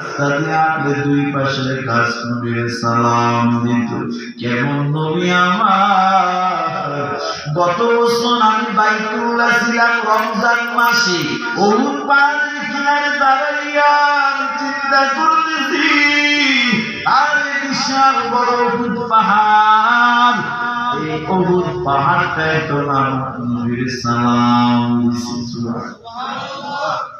রাস্তাতে আপনি দুই পাশের গাছ নবীর সালাম দিত। কেমন নবী আমার? গত বছর আমি বাইতুল্লাহ ছিলাম রমজান মাসে। অহুদ পাহাড়ের কিনারে দাঁড়াইয়া চিন্তা করতেছি, আর বিশাল বড় অহুদ পাহাড়। এই অহুদ পাহাড়টায় তো আমার নবীর সালাম।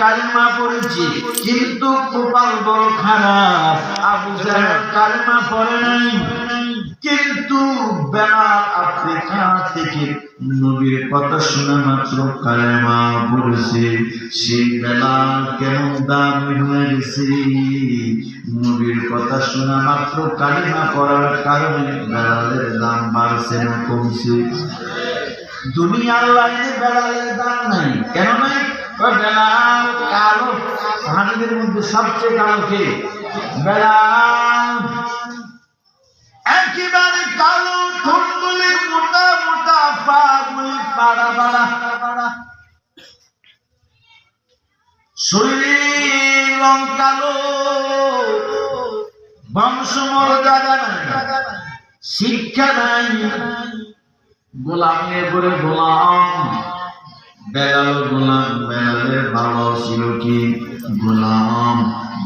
কালিমা পড়েছি, কিন্তু কপাল বড় খারাপ। আবু জাহেল কালিমা পড়ে নাই, কিন্তু বেলাল আফ্রিকা থেকে নবীর কথা শোনা মাত্র কালেমা পড়েছে। সেই বেলাল কেমন দামি হয়ে গেছে। নবীর কথা শোনা মাত্র কালিমা পড়ার কারণে বেলালের দাম বাড়ছে না, কমছে। দুনিয়ার লাইনে বেলালের দাম নাই। কেন নাই? বেলাল কালো, সাহাবিদের মধ্যে সবচেয়ে কালো কে? বেলাল। একেবারে কালো ঠোঁটগুলি মোটা মোটা পাগুলি পাড়া পাড়া শরীর কালো, বংশ মর্যাদা শিক্ষা নাই। গোলামের করে গোলাম। বেলাল গোলাম বেলালের বাবা ছিল কি গোলাম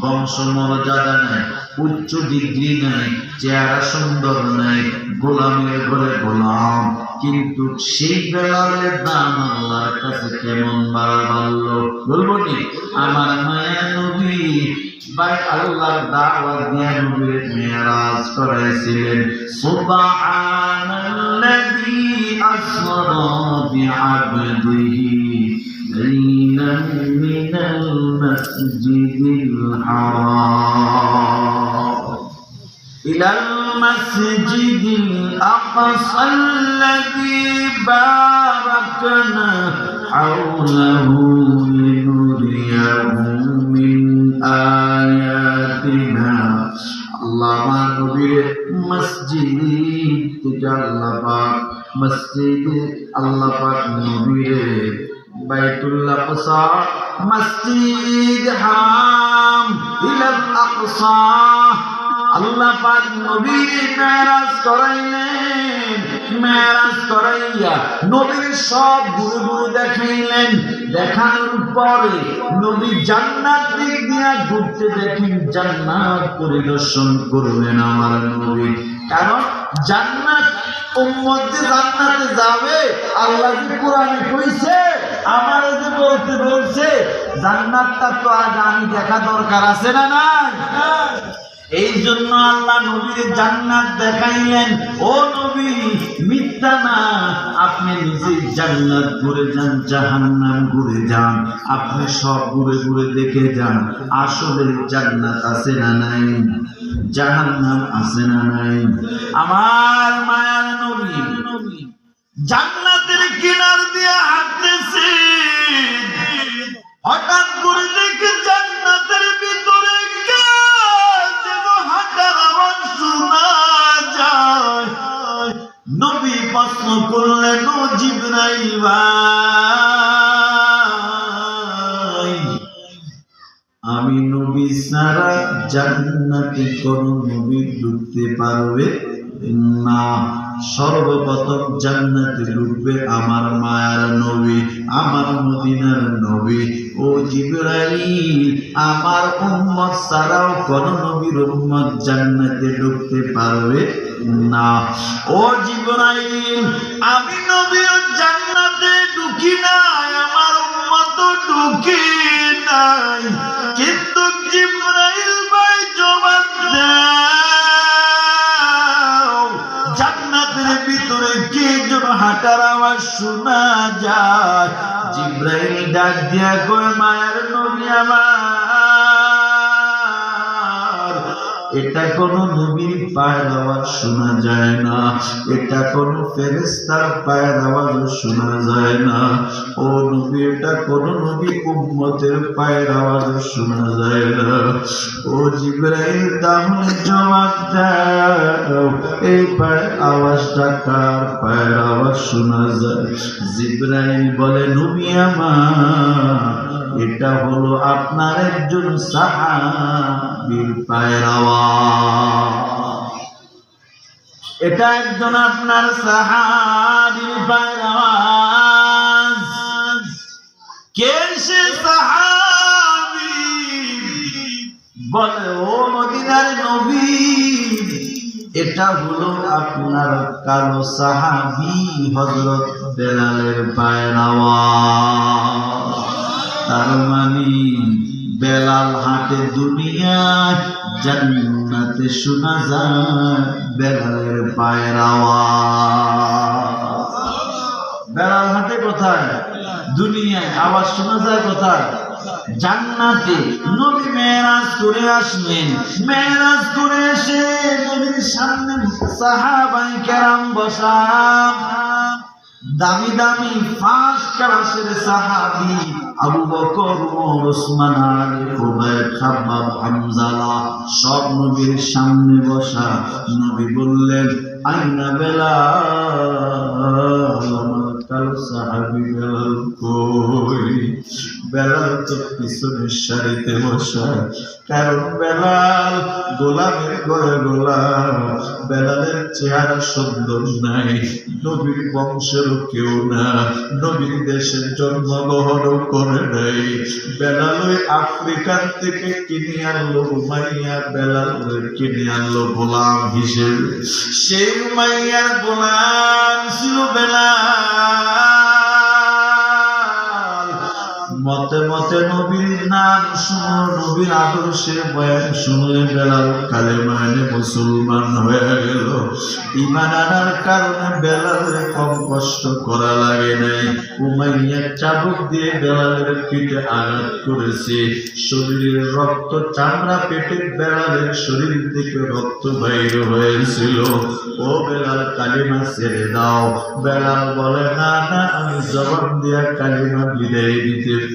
বংশ মর্যাদা নাই। উচ্চ ডিগ্রি নাই চেহারা সুন্দর নাই গোলামের ঘরে গোলাম কিন্তু সেই বেলালের দাম আল্লাহর কাছে কেমন বাড়া বাড়লো বলবো কি আমার মায়া নবী ভাই আল্লাহর দাওয়াত দিয়ে নবীর মেরাজ করাইছিলেন সুবহানাল্লাযী আসরা বিআবদিহি ليلا من المسجد الحرام إلى المسجد الأقصى الذي باركنا حوله لنريه من آياتنا আল্লাহ নবীর মসজিদ থেকে আল্লাহ পাক মসজিদে আল্লাহ পাক নবীর বাইতুল্লাহ আকসা মসজিদ হারাম ইলাল আকসা আল্লাহ পাক নবীর মেরাজ করাইলেন মেরাজ করাইয়া নবীর সব ঘুরে ঘুরে দেখাইলেন। দেখানোর পরে নবী জান্নাত দিক দিয়া ঘুরতে দেখেন জান্নাত পরিদর্শন করবেন আমার নবী। কারণ জান্নাত উম্মত জান্নাতে যাবে, আল্লাহ যে কোরআনে কইছে, আমার যে বলতে বলছে, জান্নাতটা তো আজ আমি দেখা দরকার আছে না না এই জন্য আল্লাহ নবীর জান্নাত দেখাইলেন, ও নবী, মিথ্যা না। আপনি নিজে জান্নাত ঘুরে যান, জাহান্নাম ঘুরে যান। আপনি সব ঘুরে ঘুরে দেখে যান আসলে জান্নাত আছে না নাই? জাহান্নাম আছে না নাই? আমার মায়ার নবী জান্নাতের কিনার দিয়ে হাঁটতেছে। হঠাৎ করে দেখে জিব্রাইল ভাই। আমি নবী সারা জান্নাতে কোন নবী ঢুকতে পারবে না। সর্বপ্রথম জান্নাতে ঢুকবে আমার মায়ার নবী, আমার মদিনার নবী। ও জিবরাইল, আমার উম্মত ছাড়াও কোন নবীর উম্মত জান্নাতে ঢুকতে পারবে না। ও জিবরাইল, আমি নবী জান্নাতে ঢুকি নাই, আমার উম্মত ঢুকি নাই। কিন্তু জিবরাইল ভাই জবাব দাও হাঁটার আওয়াজ শোনা যায়। জিব্রাইল ডাক দিয়া কয় মায়ের নবী আমার এটা কোনো নবীর পায়ের আওয়াজ শোনা যায় না। এটা কোনো ফেরেস্তার পায়ের আওয়াজ শোনা যায় না। ও নবী, এটা কোনো নবী উম্মতের পায়ের আওয়াজ শোনা যায় না। ও জিব্রাইল, তাহলে জবাব দাও। এই পায়ের আওয়াজটা কার পায়ের আওয়াজ শোনা যায়? জিব্রাইল বলে, নবী আমার। এটা হলো আপনার একজন সাহাবীর পায়ের এটা একজন আপনার সাহাবীর পায়ের কে সে সাহাবী? বলে, ও মদিনার নবী। এটা হলো আপনার কালো সাহাবি হজরত বেলালের পায়ের আওয়াজ। তার মানে বেলাল হাটে দুনিয়ায় শোনা যায় বেলালের পায়ের বেলাল হাটে কোথায়? দুনিয়ায় আওয়াজ শোনা যায় কোথায়? জান্নাতে। নবী মেরাজ করে আসলেন। মেরাজ করে এসে নবীর সামনে সাহাবাই কেরাম বসা দামি দামি ফার্স্ট ক্লাসের সাহাবি আবু বকর ওসমান আলী খুবাইব খাব্বাব, হামজালা সব নবীর সামনে বসা নবী বললেন, আইনা বেলা কই? বেলাল তো পিছনের সারিতে বসা কারণ বেলাল গোলামের ঘরে গোলাম, বেলালের চেহারা সুন্দর নাই, নবীর বংশের কেউ না, নবীর দেশের জন্মগ্রহণও করে নাই। বেলাল ওই আফ্রিকান থেকে কিনে আনলো উমাইয়া, বেলাল কিনে আনলো গোলাম হিসেবে। সেই উমাইয়ার গোলাম ছিল বেলাল। মতে মতে নবীর নাম শুনো, নবীর আদর্শের বয়ান শুনলে বেলাল কালে মানে মুসলমান হয়ে গেল। ইমান আনার কারণে বেলালের কম কষ্ট করা লাগে নাই। উমাইয়ার চাবুক দিয়ে বেলালের পিঠে আঘাত করেছে। শরীরের রক্ত চামড়া পেটে বেলালের শরীর থেকে রক্ত বাইর হয়েছিল। ও বেলাল, কালিমা ছেড়ে দাও। বেলাল বলে, না না, আমি জবান দিয়া কালিমা বিদায় দিতে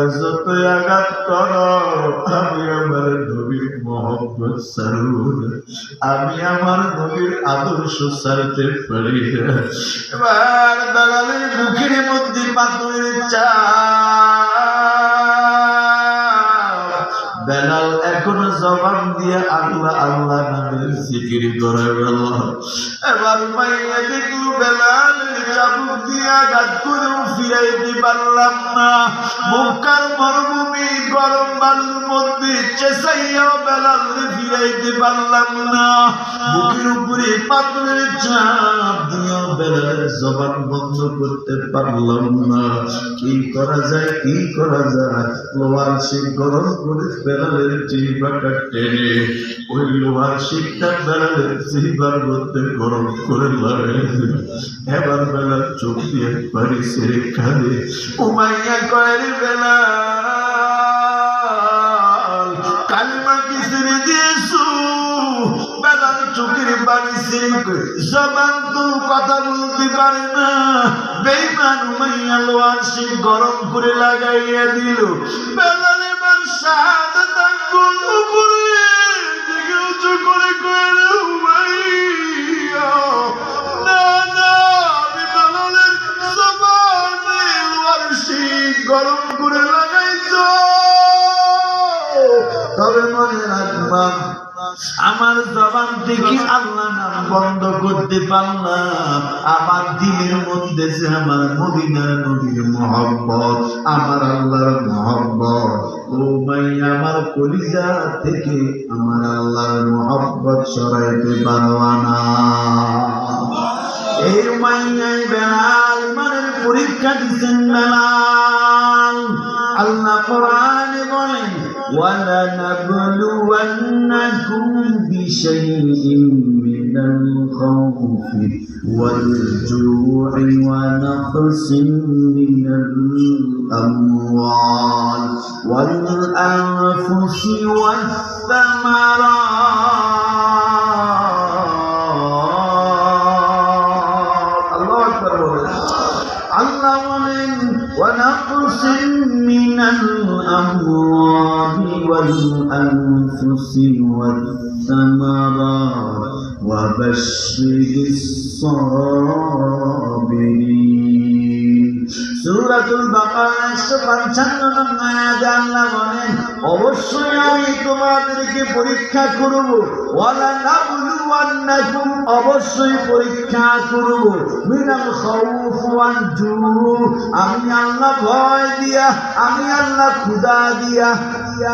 আমার যত কর, আমি আমার নবীর মোহাম্মদ আমি আমার নবীর আদর্শ সারতে পারি। এবার দালালের মুখের মধ্যে পাথরের চা জবান দিয়ে আল্লাহ আল্লাহ নামের জিকির করে গেল এবার মাইয়া দেখল বেলাল চাবুক দিয়া গাছ করেও ফিরাইতে পারলাম না। মুখার মরুভূমি, গরম বালুর মধ্যে চেঁচাইয়াও বেলাল ফিরাইতে পারলাম না। বুকের উপরে পাথরের চাপ দিয়েও বেলালের জবান বন্ধ করতে পারলাম না। কি করা যায়, কি করা যায়? লোহার সে গরম করে বেলালের জিহ্বাটা করে লাগাই দিল। এবার বেলা চোখ দিয়ে পারি সেরে কাঁদে উমাইয়া কয়ের বেলা। কালিমা কি ছেড়ে দিয়েছু? পানি ছেড়ে করে জবান তো কথা বলতে না। বেইমান লোহার সে গরম করে লাগাইয়া দিল। বেলার এবার শাহাদাত দেখি আল্লাহ নাম বন্ধ করতে পারলাম? আমার দিনের মধ্যে সে আমার মদিনার নবীর মহব্বত, আমার আল্লাহর মহব্বত। ও ভাই, আমার কলিজা থেকে আমার আল্লাহর মহব্বত সরাইতে পারবা না। এই মাইয়াই বেলাল, ইমানের পরীক্ষা দিচ্ছেন বেলাল। আল্লাহ কোরআনে বলেন, ওয়ালা নাবলুওয়ান্নাকুম شيء من الخوف والجوع ونقص من الأموال والأنفس والثمرات. الله أكبر. الله ونقص من الأموال والأنفس والثمرات. وبشر الصابرين সূরাতুল বাকারা 155 নম্বর আয়াতে আল্লাহ বলেন অবশ্যই আমি তোমাদেরকে পরীক্ষা করব ওয়ালা নাবলুওয়ান্নাকুম অবশ্যই পরীক্ষা করব মিনাল খাউফ ওয়াল জু আমি আল্লাহ ভয় দিয়া আমি আল্লাহ ক্ষুধা দিয়া দিয়া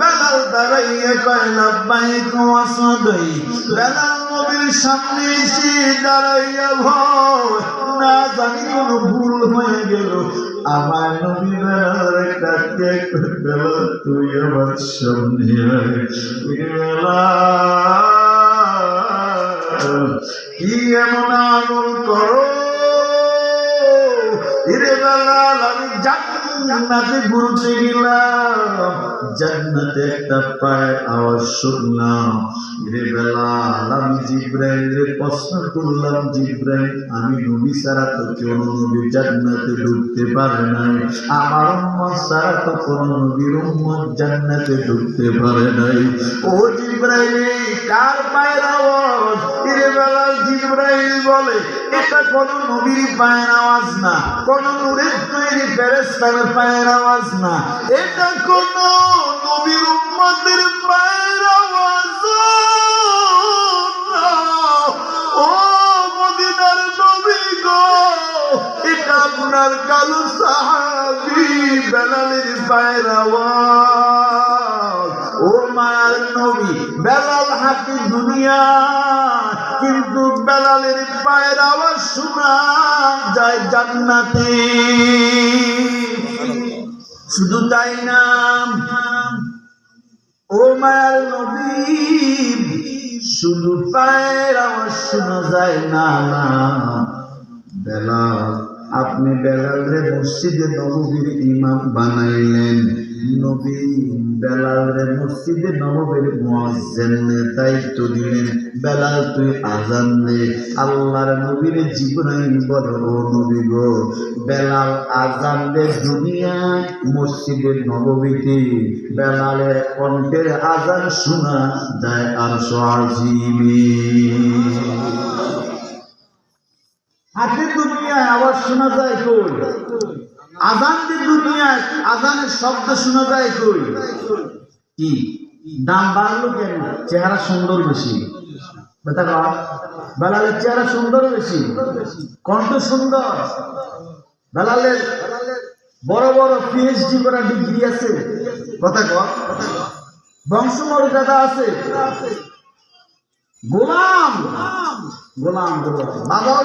বেলাল দাঁড়াইয়া কয় লাব্বাইক ওয়া সাদাই বেলাল নবীর সামনে এসে দাঁড়াইয়া ভয় না জানি কোন ভুল হয়ে গেল আমার নবী বেলাল ডাকে বেলাল তুই আমার সামনে কি এমন আমল করো? হিরে আমি জান্নাতে ঘুরতে গেলাম। জান্নাতে একটা পায় আওয়াজ শুনলাম। হিরে বেলাল, আমি জিব্রাইলের প্রশ্ন করলাম, জিব্রাইল, আমি নবী ছাড়া তো কেউ নবী জান্নাতে ঢুকতে পারে নাই। আমার উম্মত ছাড়া তো কোন নবীর উম্মত জান্নাতে ঢুকতে পারে নাই। ও জিব্রাইল, কার পায়ের আওয়াজ? কোন নবীর পায়ের আওয়াজ না, কোন নূরের তৈরি ফেরেস্তার পায়ের আওয়াজ না এটা কোন নবীর উম্মতের পায়ের আওয়াজ। ও মদিনার নবী গো, এটা আপনার কালো সাহাবি বেলালের পায়ের আওয়াজ মার নবী, বেলাল হাতি দুনিয়া। কিন্তু বেলালের পায়ের আওয়াজ শোনা যায় জান্নাতে। শুধু তাই না, ও মায়ার নবী, শুধু পায়ের আওয়াজ শোনা যায় না। বেলাল, আপনি বেলালরে মসজিদে নববীর ইমাম বানাইলেন। নবী বেলালরে মসজিদে নববীর মুয়াজ্জিনের দায়িত্ব দিলেন। বেলাল, তুই আজান দে। আল্লাহর নবীর জিবরাইল বলে ও নবী গো। বেলাল আজান দে দুনিয়ায় মসজিদে নববীতে। বেলালের কণ্ঠের আজান শোনা যায় আর আজিমে হাতে দুনিয়ায় আওয়াজ শোনা যায় কই? আজান যে দুনিয়ায় আজানের শব্দ শোনা যায় কই? কি? দাম বাড়লো কেন? চেহারা সুন্দর বেশি। বেলালের চেহারা সুন্দর বেশি। কণ্ঠ সুন্দর। বেলালের বড় বড় পিএইচডি করা ডিগ্রি আছে। কথা কর বংশমর্যাদা আছে। গোলাম। গোলাম গোলাম।